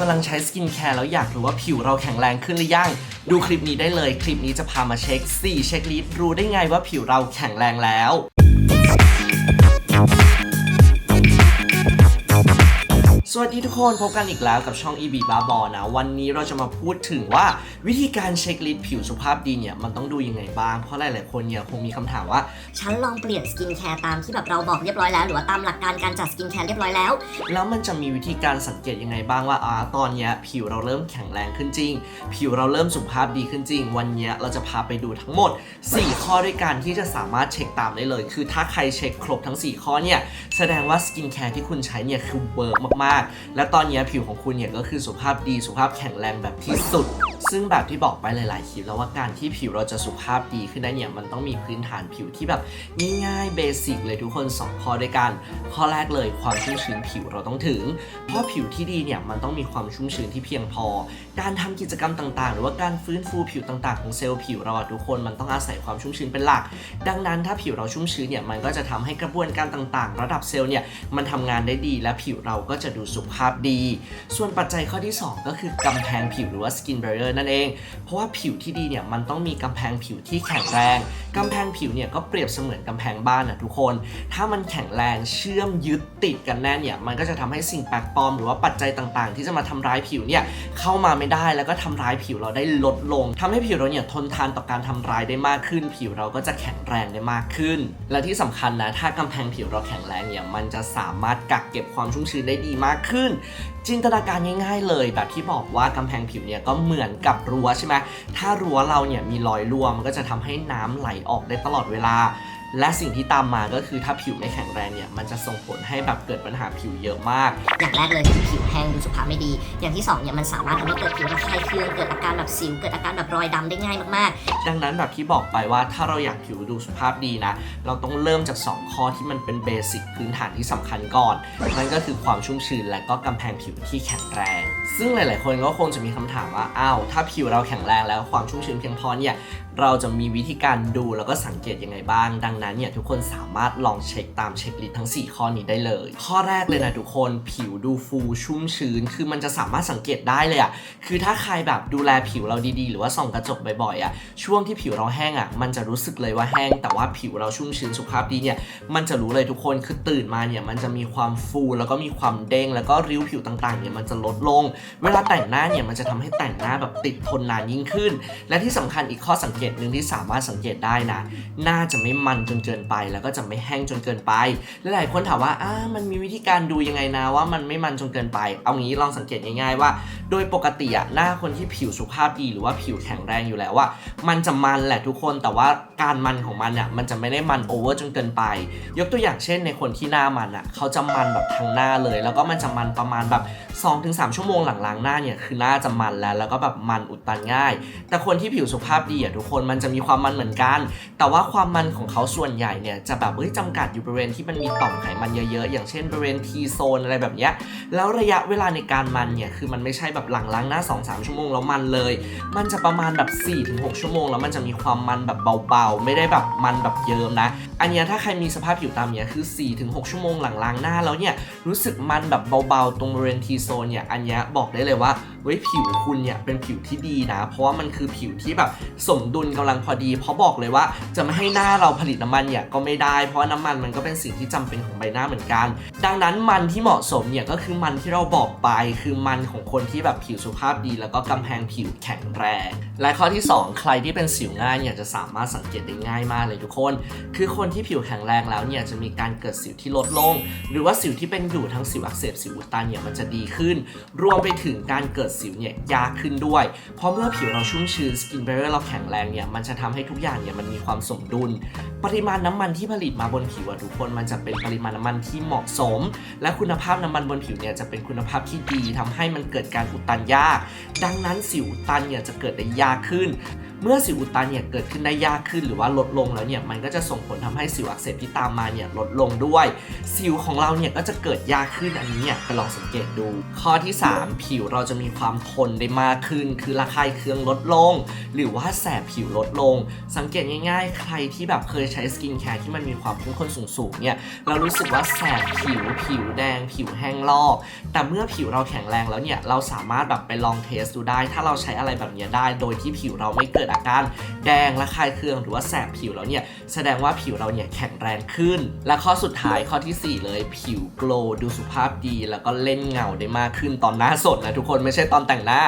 กำลังใช้สกินแคร์แล้วอยากรู้ว่าผิวเราแข็งแรงขึ้นหรือยัง ดูคลิปนี้ได้เลย คลิปนี้จะพามาเช็ค 4 เช็คลิสต์รู้ได้ไงว่าผิวเราแข็งแรงแล้ว สวัสดีทุกคนพบกันอีกแล้วกับช่อง EB บาบอนะ วันนี้เราจะมาพูดถึงว่าวิธีการเช็คลิสต์ผิวสุภาพดีเนี่ย มันต้องดูยังไงบ้าง เพราะหลายๆคนเนี่ยคงมีคำถามว่า ฉันลองเปลี่ยนสกินแคร์ตามที่แบบเราบอกเรียบร้อยแล้ว หรือว่าตามหลักการการจัดสกินแคร์เรียบร้อยแล้ว แล้วมันจะมีวิธีการสังเกตยังไงบ้างว่าอ่าตอนเนี้ยผิวเราเริ่มแข็งแรงขึ้นจริง ผิวเราเริ่มสุภาพดีขึ้นจริง วันเนี้ยเราจะพาไปดูทั้งหมด 4 ข้อด้วยกันที่จะสามารถเช็คตามได้เลย คือถ้าใครเช็คครบทั้ง 4 ข้อเนี่ยแสดงว่าสกินแคร์ที่คุณใช้เนี่ยคือเวิร์กมากและตอนนี้ผิวของคุณเนี่ยก็คือสุขภาพดีสุขภาพแข็งแรงแบบที่สุด ซึ่งแบบที่บอกไปหลายๆคลิปแล้วว่าการที่ผิวเราจะสุขภาพดีขึ้นได้เนี่ยมันต้องมีพื้นฐานผิวที่แบบง่ายๆเบสิกเลยทุกคน 2 ข้อด้วยกัน ข้อแรกเลยความชุ่มชื้นผิวเราต้องถึง เพราะผิวที่ดีเนี่ยมันต้องมีความชุ่มชื้นที่เพียงพอการทำกิจกรรมต่างๆ หรือว่าการฟื้นฟูผิวต่างๆ ของเซลล์ผิวเราทุกคนมันต้องอาศัยความชุ่มชื้นเป็นหลัก ดังนั้นถ้าผิวเราชุ่มชื้นเนี่ยมันก็จะทำให้กระบวนการต่างๆ ระดับเซลล์เนี่ยมันทำงานได้ดีและผิวเราก็จะดูสุขภาพดี ส่วนปัจจัยข้อที่ 2 ก็คือกำแพงผิวหรือว่า skin barrier นั่นเอง เพราะว่าผิวที่ดีเนี่ยมันต้องมีกำแพงผิวที่แข็งแรงกำแพงผิวเนี่ยก็เปรียบเสมือนกำแพงบ้านนะทุกคน ถ้ามันแข็งแรงเชื่อมยึดติดกันแน่นเนี่ยมันก็จะทำให้สิ่งแปลกปลอมหรือว่าปัจจัยต่างๆ ที่จะมาทำร้ายผิวเนี่ยเข้ามาไม่ได้ แล้วก็ทำร้ายผิวเราได้ลดลงทำให้ผิวเราเนี่ยทนทานต่อการทำร้ายได้มากขึ้น ผิวเราก็จะแข็งแรงได้มากขึ้น และที่สำคัญนะถ้ากำแพงผิวเราแข็งแรงเนี่ยมันจะสามารถกักเก็บความชุ่มชื้นได้ดีมากขึ้น จินตนาการง่ายๆเลย แบบที่บอกว่ากำแพงผิวเนี่ยก็เหมือนกับรั้วใช่ไหมถ้ารั้วเราเนี่ยมีรอยรั่วมันก็จะทำให้น้ำไหลออกได้ตลอดเวลา และสิ่งที่ตามมาก็คือถ้าผิวไม่แข็งแรงเนี่ย มันจะส่งผลให้แบบเกิดปัญหาผิวเยอะมาก อย่างแรกเลยคือผิวแห้งดูสุขภาพไม่ดี อย่างที่สองเนี่ยมันสามารถทำให้เกิดผิวระคายเคืองเกิดอาการแบบสิวเกิดอาการแบบรอยดำได้ง่ายมากดังนั้นแบบที่บอกไปว่าถ้าเราอยากผิวดูสุขภาพดีนะ เราต้องเริ่มจาก 2 ข้อที่มันเป็นเบสิกพื้นฐานที่สำคัญก่อน นั่นก็คือความชุ่มชื้นและก็กำแพงผิวที่แข็งแรง ซึ่งหลาย ๆ คนก็คงจะมีคำถามว่าอ้าวถ้าผิวเราแข็งแรงแล้วความชุ่มชื้นเพียงพอเนี่ยเราจะมีวิธีการดูแล้วก็สังเกตยังไงบ้าง ดังนั้นเนี่ยทุกคนสามารถลองเช็คตามเช็คลิสต์ทั้ง 4 ข้อนี้ได้เลย ข้อแรกเลยนะทุกคนผิวดูฟูชุ่มชื้น คือมันจะสามารถสังเกตได้เลยอะคือถ้าใครแบบดูแลผิวเราดีๆ หรือว่าส่องกระจกบ่อยๆอะช่วงที่ผิวเราแห้งอะมันจะรู้สึกเลยว่าแห้ง แต่ว่าผิวเราชุ่มชื้นสุขภาพดีเนี่ยมันจะรู้เลยทุกคนคือตื่นมาเนี่ยมันจะมีความฟูแล้วก็มีความเด้ง แล้วก็ริ้วผิวต่างๆเนี่ยมันจะลดลง เวลาแต่งหน้าเนี่ยมันจะทำให้แต่งหน้าแบบติดทนนานยิ่งขึ้น และที่สำคัญอีกข้อสังเกตหนึ่งที่สามารถสังเกตได้นะหน้าจะไม่มันจนเกินไป แล้วก็จะไม่แห้งจนเกินไปและหลายคนถามว่าอ่ามันมีวิธีการดูยังไงนะว่ามันไม่มันจนเกินไป เอางี้ลองสังเกตง่ายๆว่า โดยปกติอะหน้าคนที่ผิวสุขภาพดีหรือว่าผิวแข็งแรงอยู่แล้วว่ามันจะมันแหละทุกคนแต่ว่าการมันของมันเนี่ยมันจะไม่ได้มันโอเวอร์จนเกินไป ยกตัวอย่างเช่นในคนที่หน้ามันอะเขาจะมันแบบทั้งหน้าเลย แล้วก็มันจะมันประมาณแบบ 2-3 ชั่วโมงหลังล้างหน้าเนี่ยคือหน้าจะมันแล้วแล้วก็แบบมันอุดตันง่าย แต่คนที่ผิวสุขภาพดีอะทุกคนมันจะมีความมันเหมือนกัน แต่ว่าความมันของเขาส่วนใหญ่เนี่ยจะแบบเฮ้ยจำกัดอยู่บริเวณที่มันมีต่อมไขมันเยอะๆ อย่างเช่นบริเวณ T โซนอะไรแบบเนี้ยแล้วระยะเวลาในการมันเนี่ยคือมันไม่ใช่แบบหลังล้างหน้า 2-3 ชั่วโมงแล้วมันเลย มันจะประมาณแบบ 4-6 ชั่วโมง แล้วมันจะมีความมันแบบเบาๆ ไม่ได้แบบมันแบบเยิ้มนะ อันเนี้ยถ้าใครมีสภาพผิวตามเนี้ยคือ 4-6 ชั่วโมงหลังล้างหน้าแล้วเนี่ยรู้สึกมันแบบเบาๆ ตรงบริเวณ T โซนเนี่ยอันเนี้ยบอกได้เลยว่าเว้ยผิวคุณเนี่ยเป็นผิวที่ดีนะ เพราะว่ามันคือผิวที่แบบสมดุลกำลังพอดี เพราะบอกเลยว่าจะไม่ให้หน้าเราผลิตน้ำมันเนี่ยก็ไม่ได้ เพราะว่าน้ำมันมันก็เป็นสิ่งที่จำเป็นของใบหน้าเหมือนกัน ดังนั้นมันที่เหมาะสมเนี่ยก็คือมันที่เราบอกไปคือมันของคนที่แบบผิวสุขภาพดี แล้วก็กำแพงผิวแข็งแรง และข้อที่ 2 ใครที่เป็นสิวง่ายเนี่ยจะสามารถสังเกตได้ง่ายมากเลยทุกคน คือคนที่ผิวแข็งแรงแล้วเนี่ยจะมีการเกิดสิวที่ลดลง หรือว่าสิวที่เป็นอยู่ทั้งสิวอักเสบสิวอุดตันเนี่ยมันจะดีขึ้น รวมไปถึงการเกิดสิวเนี่ยยากขึ้นด้วย เพราะเมื่อผิวเราชุ่มชื้นสกินเบร r เราแข็งแรงเนี่ยมันจะทำให้ทุกอย่างเนี่ยมันมีความสมดุล ปริมาณน้ำมันที่ผลิตมาบนผิวทุกคนมันจะเป็นปริมาณน้ำมันที่เหมาะสม และคุณภาพน้ำมันบนผิวเนี่ยจะเป็นคุณภาพที่ดีทำให้มันเกิดการอุดตันยาก ดังนั้นสิวอุดตันเนี่ยจะเกิดได้ยากขึ้น เมื่อสิวอุดตันเนี่ยเกิดขึ้นได้ยากขึ้นหรือว่าลดลงแล้วเนี่ยมันก็จะส่งผลทำให้สิวอักเสบที่ตามมาเนี่ยลดลงด้วย สิวของเราเนี่ยก็จะเกิดยากขึ้นอันนี้เนี่ยไปลองสังเกตดู ข้อที่ 3 ผิวเราจะมีความทนได้มากขึ้น คือระคายเคืองลดลง หรือว่าแสบผิวลดลง สังเกตง่ายๆ ใครที่แบบเคยใช้สกินแคร์ที่มันมีความเข้มข้นสูงๆเนี่ยเรารู้สึกว่าแสบผิวผิวแดง ผิวแห้งลอก แต่เมื่อผิวเราแข็งแรงแล้วเนี่ยเราสามารถแบบไปลองเทสดูได้ ถ้าเราใช้อะไรแบบนี้ได้ โดยที่ผิวเราไม่เกิดอาการแดงระคายเคืองหรือว่าแสบผิวแล้วเนี่ยแสดงว่าผิวเราเนี่ยแข็งแรงขึ้น และข้อสุดท้ายข้อทีสี่4 เลย ผิวโกลดูสุภาพดี แล้วก็เล่นเงาได้มากขึ้นตอนหน้าสดนะทุกคนไม่ใช่ตอนแต่งหน้า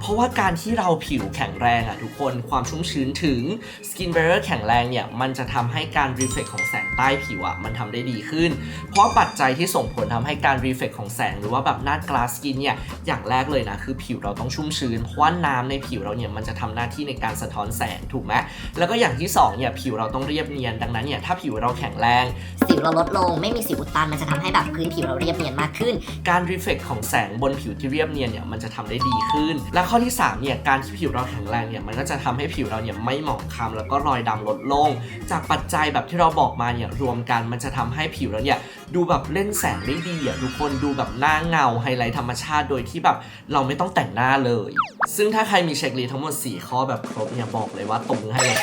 เพราะว่าการที่เราผิวแข็งแรงอะทุกคนความชุ่มชื้นถึง skin barrier แข็งแรงเนี่ยมันจะทำให้การ reflect ของแสงใต้ผิวอะมันทำได้ดีขึ้น เพราะปัจจัยที่ส่งผลทำให้การ reflect ของแสงหรือว่าแบบหน้า glass skin เนี่ยอย่างแรกเลยนะคือผิวเราต้องชุ่มชื้นเพราะว่าน้ำในผิวเราเนี่ยมันจะทำหน้าที่ในการสะท้อนแสงถูกไหมแล้วก็อย่างที่สองเนี่ยผิวเราต้องเรียบเนียนดังนั้นเนี่ยถ้าผิวเราแข็งแรง สิวเราลดลงไม่มีสิวอุดตันมันจะทำให้แบบพื้นผิวเราเรียบเนียนมากขึ้น การรีเฟกของแสงบนผิวที่เรียบเนียนเนี่ยมันจะทำได้ดีขึ้นและข้อที่3เนี่ยการที่ผิวเราแข็งแรงเนี่ยมันก็จะทำให้ผิวเราเนี่ยไม่หมองคล้ำแล้วก็รอยดำลดลง จากปัจจัยแบบที่เราบอกมาเนี่ยรวมกันมันจะทำให้ผิวเราเนี่ยดูแบบเล่นแสงได้ดีอะทุกคนดูแบบหน้าเงาไฮไลท์ธรรมชาติโดยที่แบบเราไม่ต้องแต่งหน้าเลย ซึ่งถ้าใครมีเช็คลิสทั้งหมด 4 ข้อแบบครบเนี่ยบอกเลยว่าตรงให้เลย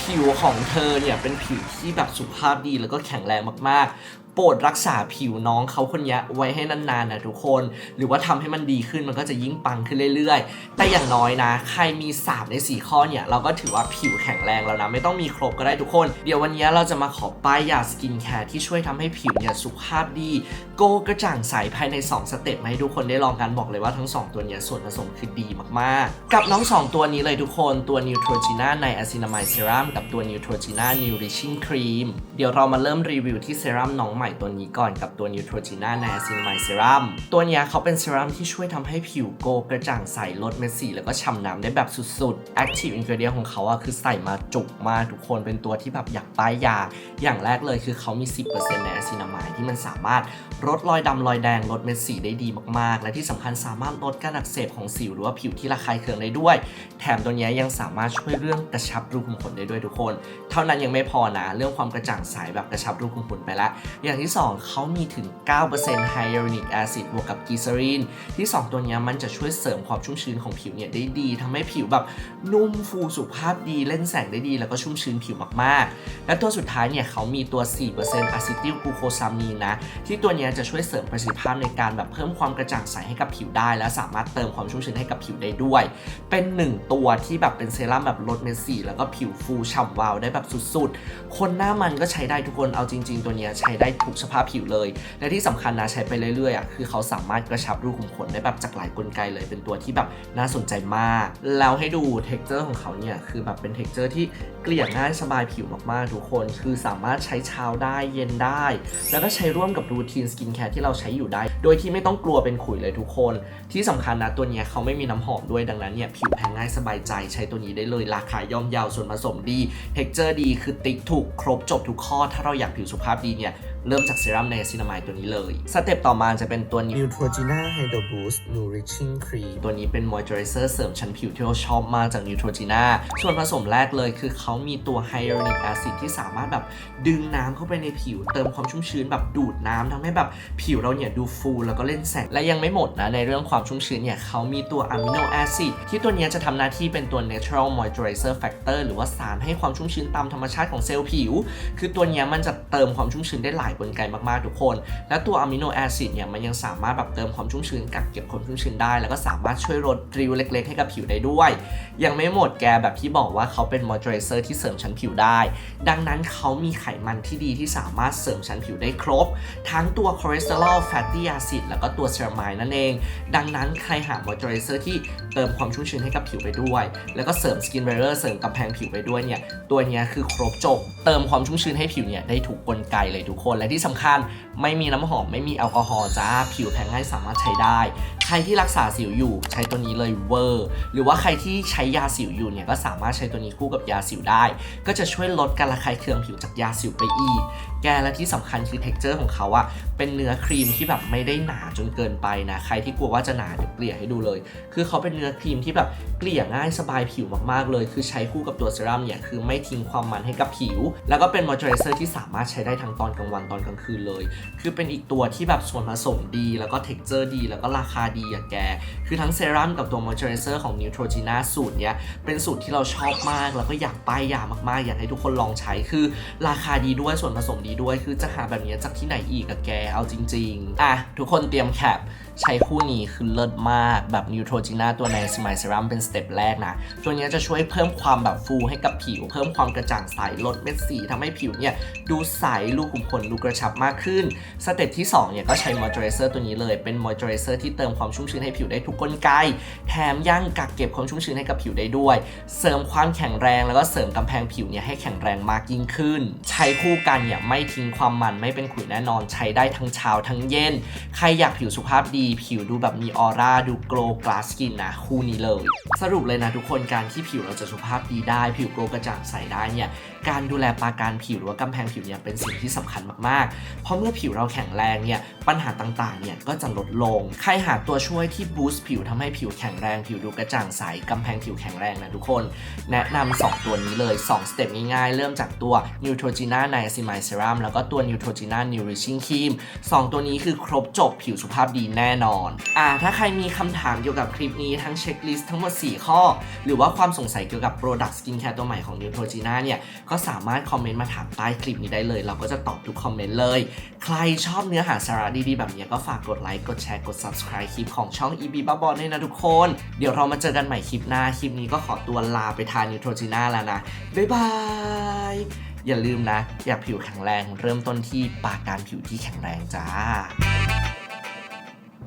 ผิวของเธอเนี่ยเป็นผิวที่แบบสุภาพดีแล้วก็แข็งแรงมากๆ โปรดรักษาผิวน้องเขาคนนี้ไว้ให้นานๆนะทุกคน หรือว่าทำให้มันดีขึ้นมันก็จะยิ่งปังขึ้นเรื่อยๆ แต่อย่างน้อยนะ ใครมี 3 ใน 4 ข้อเนี่ย เราก็ถือว่าผิวแข็งแรงแล้วนะ ไม่ต้องมีครบก็ได้ทุกคน เดี๋ยววันนี้เราจะมาขอป้ายยาสกินแคร์ที่ช่วยทำให้ผิวเนี่ยสุขภาพดี โกกระจ่างใสภายใน 2 สเต็ปมาให้ทุกคนได้ลองกันบอกเลยว่าทั้ง 2 ตัวเนี้ยส่วนผสมคือดีมากๆ กับน้อง 2 ตัวนี้เลยทุกคนตัว Neutrogena ใน Acinamide Serum กับตัว Neutrogena Nourishing Cream เดี๋ยวเรามาเริ่มรีวิวที่เซรั่มน้องใหม่ตัวนี้ก่อนกับตัว Neutrogena Niacinamide Serum ตัวนี้เขาเป็นเซรั่มที่ช่วยทำให้ผิวโกกระจ่างใสลดเม็ดสี แล้วก็ฉ่ำน้ำได้แบบสุดๆ Active Ingredient ของเขาอะคือใส่มาจุกมากทุกคนเป็นตัวที่แบบอยากป้ายยา อย่างแรกเลยคือเขามี 10%ใน Acinamide ที่มันสามารถลดรอยดำรอยแดงลดเม็ดสีได้ดีมากๆ และที่สำคัญสามารถลดการอักเสบของสิวหรือว่าผิวที่ระคายเคืองได้ด้วย แถมตัวนี้ยยังสามารถช่วยเรื่องกระชับรูขุมขนได้ด้วยทุกคน เท่านั้นยังไม่พอนะ เรื่องความกระจ่างใสแบบกระชับรูขุมขนไปแล้วอย่างที่ 2 เขามีถึง 9% Hyaluronic Acid บวกกับกีซารีนที่ 2 ตัวนี้มันจะช่วยเสริมความชุ่มชื้นของผิวเนี่ยได้ดีทำให้ผิวแบบนุ่มฟูสุภาพดีเล่นแสงได้ดี แล้วก็ชุ่มชื้นผิวมากๆ และตัวสุดท้ายเนี่ยเขามีตัว 4%อะซิติลกลูโคซามีนนะ ที่ตัวนี้จะช่วยเสริมประสิทธิภาพในการแบบเพิ่มความกระจ่างใสให้กับผิวได้ และสามารถเติมความชุ่มชื้นให้กับผิวได้ด้วย เป็นหนึ่งตัวที่แบบเป็นเซรั่มแบบลดเม็ดสีแล้วก็ผิวฟูฉ่ำวาวได้แบบสุดๆ คนหน้ามันก็ใช้ได้ทุกคนเอาจริง ๆ ตัวนี้ใช้ได้ทุกสภาพผิวเลย และที่สำคัญนะใช้ไปเรื่อยๆอะคือเขาสามารถกระชับรูขุมขนได้แบบจากหลายกลไกเลย เป็นตัวที่แบบน่าสนใจมาก แล้วให้ดูเท็กเจอร์ของเขาเนี่ยคือแบบเป็นเท็กเจอร์ที่เกลี่ยง่ายสบายผิวมากๆ ทุกคน คือสามารถใช้เช้าได้เย็นได้ แล้วก็ใช้ร่วมกับรูทีนสกินแคร์ที่เราใช้อยู่ได้ โดยที่ไม่ต้องกลัวเป็นขุยเลยทุกคน ที่สำคัญนะตัวเนี้ยเขาไม่มีน้ำหอมด้วยดังนั้นเนี่ยผิวแพ้ง่ายสบายใจใช้ตัวนี้ได้เลยราคาย่อมเยาวส่วนผสมดีเท็กเจอร์ดีคือติ๊กถูกครบจบทุกข้อ ถ้าเราอยากผิวสุขภาพดีเนี่ย เริ่มจากเซรั่มในซินามายตัวนี้เลย สเต็ปต่อมาจะเป็นตัวนี้ Neutrogena Hydro Boost Nourishing Cream ตัวนี้เป็นมอยเจอไรเซอร์เสริมชั้นผิวที่เราชอบมากจาก Neutrogena ส่วนผสมแรกเลยคือเขามีตัว Hyaluronic Acid ที่สามารถแบบดึงน้ำเข้าไปในผิว เติมความชุ่มชื้นแบบดูดน้ำทำให้แบบผิวเราเนี่ยดูฟูแล้วก็เล่นแสงและยังไม่หมดนะในเรื่องความชุ่มชื้นเนี่ยเขามีตัว Amino Acid ที่ตัวเนี้ยจะทำหน้าที่เป็นตัว Natural Moisturizer Factor หรือว่าสารให้ความชุ่มชื้นตามธรรมชาติของเซลล์ผิว คือตัวเนี้ยมันจะเติมความชุ่มชื้นได้หลายกลไกมากๆทุกคน และตัวอะมิโนแอซิดเนี่ยมันยังสามารถแบบเติมความชุ่มชื้นกักเก็บความชุ่มชื้นได้ แล้วก็สามารถช่วยลดริ้วเล็ก ๆ ให้กับผิวได้ด้วย ยังไม่หมดแกแบบที่บอกว่าเขาเป็นมอยเจอไรเซอร์ที่เสริมชั้นผิวได้ ดังนั้นเขามีไขมันที่ดีที่สามารถเสริมชั้นผิวได้ครบ ทั้งตัวคอเลสเตอรอลแฟตตี้แอซิดแล้วก็ตัวเซรามายนั่นเอง ดังนั้นใครหามอยเจอไรเซอร์ที่เติมความชุ่มชื้นให้กับผิวไปด้วย แล้วก็เสริมสกินเบรเ r อร์เสริมกำแพงผิวไปด้วยเนี่ยตัวนี้คือครบจบ เติมความชุ่มชื้นให้ผิวเนี่ยได้ถูกกลไกเลยทุกคนและที่สำคัญไม่มีน้ำหอมไม่มีแอลกอฮอล์จ้าผิวแพ้ง่ายสามารถใช้ได้ ใครที่รักษาสิวอยู่ใช้ตัวนี้เลยเวอร์ หรือว่าใครที่ใช้ยาสิวอยู่เนี่ยก็สามารถใช้ตัวนี้คู่กับยาสิวได้ ก็จะช่วยลดการระคายเคืองผิวจากยาสิวไปอีก แกและที่สำคัญคือเท็กเจอร์ของเขาอะเป็นเนื้อครีมที่แบบไม่ได้หนาจนเกินไปนะใครที่กลัวว่าจะหนาเดี๋ยวเกลี่ยให้ดูเลย คือเขาเป็นเนื้อครีมที่แบบเกลี่ยง่ายสบายผิวมากๆเลย คือใช้คู่กับตัวเซรั่มเนี่ยคือไม่ทิ้งความมันให้กับผิว แล้วก็เป็นมอยเจอไรเซอร์ที่สามารถใช้ได้ทั้งตอนกลางวันตอนกลางคืนเลย คือเป็นอีกตัวที่แบบส่วนผสมดี แล้วก็เท็กเจอร์ดี แล้วก็ราคาดีอะแก คือทั้งเซรั่มกับตัวมอยเจอไรเซอร์ของ Neutrogena สูตรเนี้ย เป็นสูตรที่เราชอบมาก แล้วก็อยากป้ายยามากๆ อยากให้ทุกคนลองใช้ คือราคาดีด้วย ส่วนผสมดีด้วย คือจะหาแบบเนี้ยจากที่ไหนอีกอะแก เอาจริง ๆ อะทุกคนเตรียมแคป ใช้คู่นี้คือเลิศมากแบบ Neutrogena ตัว n i c e m i d e Serum เป็นสเต็ปแรกนะ ตัวนี้จะช่วยเพิ่มความแบบฟูให้กับผิว เพิ่มความกระจ่างใสลดเม็ดสีทำให้ผิวเนี่ยดูใสรูกขุมขนดูกระชับมากขึ้น สเต็ปที่2เนี่ยก็ใช้มอยเจอไรเซอร์ตัวนี้เลยเป็นมอยเจอไรเซอร์ที่เติมความชุ่มชื้นให้ผิวได้ทุกกลไก แถมยังกักเก็บความชุ่มชื้นให้กับผิวได้ด้วย เสริมความแข็งแรงแล้วก็เสริมกำแพงผิวเนี่ยให้แข็งแรงมากยิ่งขึ้น ใช้คู่กันเนี่ยไม่ทิ้งความมันไม่เป็นขุยแน่นอนใช้ได้ทั้งเช้าทั้งเย็น ใครอยากผิวสุขภาพดีผิวดูแบบมีออร่าดูโกลกลาสกินนะคู่นี้เลย สรุปเลยนะทุกคนการที่ผิวเราจะสุภาพดีได้ ผิวโกลกระจ่างใสได้เนี่ย การดูแลปาการผิวหรือว่ากำแพงผิวเนี่ยเป็นสิ่งที่สำคัญมากๆ เพราะเมื่อผิวเราแข็งแรงเนี่ยปัญหาต่างๆเนี่ยก็จะลดลง ใครหาตัวช่วยที่บูสต์ผิวทำให้ผิวแข็งแรงผิวดูกระจ่างใสกำแพงผิวแข็งแรงนะทุกคน แนะนำ2ตัวนี้เลย 2 สเต็ปง่ายๆ เริ่มจากตัว Neutrogena Niacinamide Serum แล้วก็ตัว Neutrogena Nourishing Cream 2 ตัวนี้คือครบจบผิวสุขภาพดีแน่นอนอ่าถ้าใครมีคำถามเกี่ยวกับคลิปนี้ทั้งเช็คลิสต์ทั้งหมด 4 ข้อ หรือว่าความสงสัยเกี่ยวกับ Product Skincare ตัวใหม่ของ Neutrogena เนี่ยก็็สามารถคอมเมนต์มาถามใต้คลิปนี้ได้เลย เราก็จะตอบทุกคอมเมนต์เลย ใครชอบเนื้อหาสาระดีๆ แบบนี้ก็ฝากกดไลค์ กดแชร์ กด subscribe คลิปของช่อง EB บ้าบอลด้วยนะทุกคน เดี๋ยวเรามาเจอกันใหม่คลิปหน้า คลิปนี้ก็ขอตัวลาไปทานนิวโทรจีน่าแล้วนะ บ๊ายบาย อย่าลืมนะ อยากผิวแข็งแรง เริ่มต้นที่ปราการผิวที่แข็งแรงจ้า